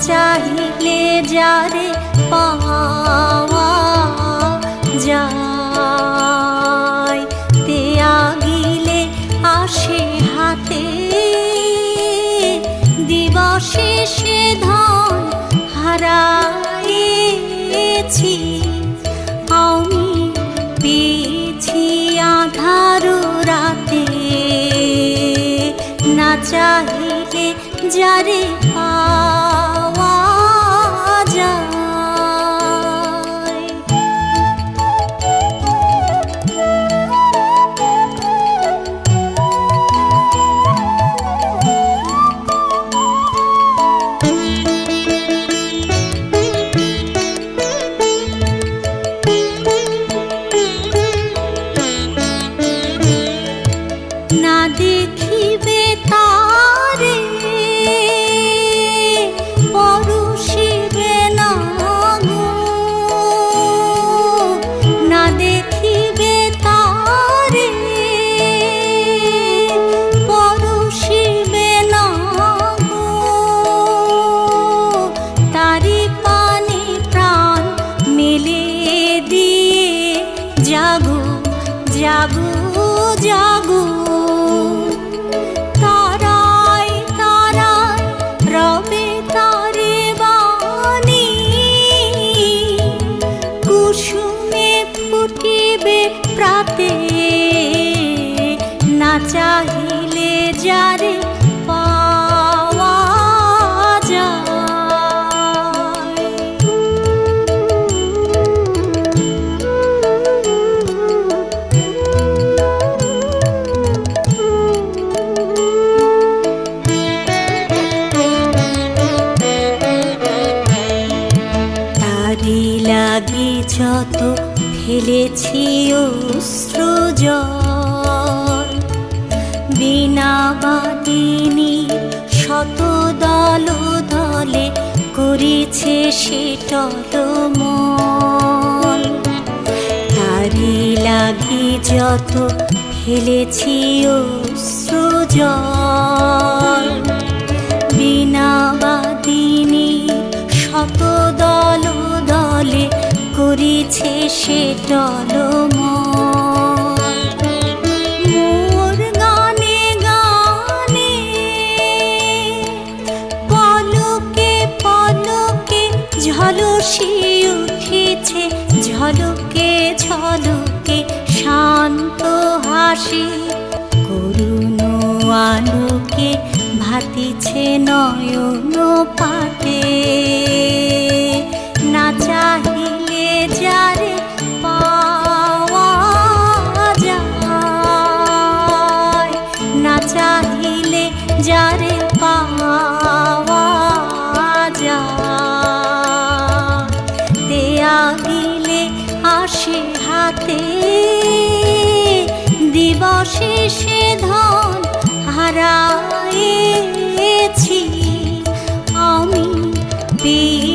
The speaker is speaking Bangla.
চাহিলে যারে পাওয়া যায়, তে আগিলে আসে হাতে। দিবসে সে ধন হারায়েছি আমি পেয়েছি আধার রাতে। না চাহিলে যারে না দেখিবে তারে পরশিবে না। না দেখিবে তারে পরশিবে না। তারি পানি প্রাণ মেলে দিয়ে, জাগো জাগো জাগো কুসুমে ফুটিবে প্রাতে না চাহিলে যারে যত ফেলেছি অশ্র জল বিনা বাদিনী শত দল দলে করেছে সে টলমল। তারি লাগি যত ফেলেছি অশ্র জল বিনা করেছে সে পলকে ঝলসি উঠেছে ঝলকে ঝলকে শান্ত হাসি। করুণ আলোকে ভাতিছে নয়ন পাতে। চাহিলে যারে পাওয়া যা দেয়া গিলে আসে হাতে দিবসে সে ধন হারায়েছি। আমি পেয়ে